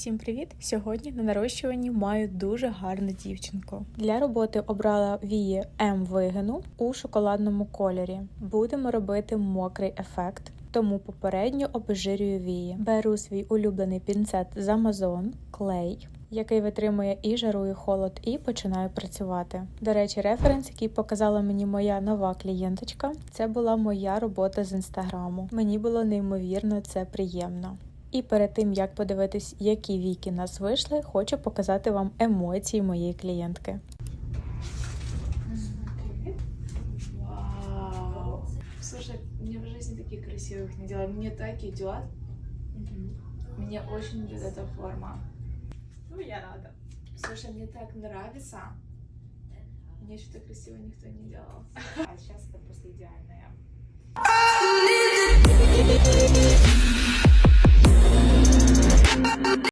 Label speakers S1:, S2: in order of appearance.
S1: Всім привіт! Сьогодні на нарощуванні маю дуже гарну дівчинку. Для роботи обрала вії М вигину у шоколадному кольорі. Будемо робити мокрий ефект, тому попередньо обезжирюю вії. Беру свій улюблений пінцет з Amazon, клей. Який витримує і жару, і холод, і починаю працювати. До речі, референс, який показала мені моя нова клієнточка, це була моя робота з інстаграму. Мені було неймовірно це приємно. І перед тим як подивитись, які віки нас вийшли, хочу показати вам емоції моєї клієнтки.
S2: Вау. Слушай, мне в жизни таких красивых не делали. Мне так идет. Мне очень идет эта форма.
S1: Ну я рада.
S2: Слушай, мне так нравится. Мне так красиво никто не делал. А сейчас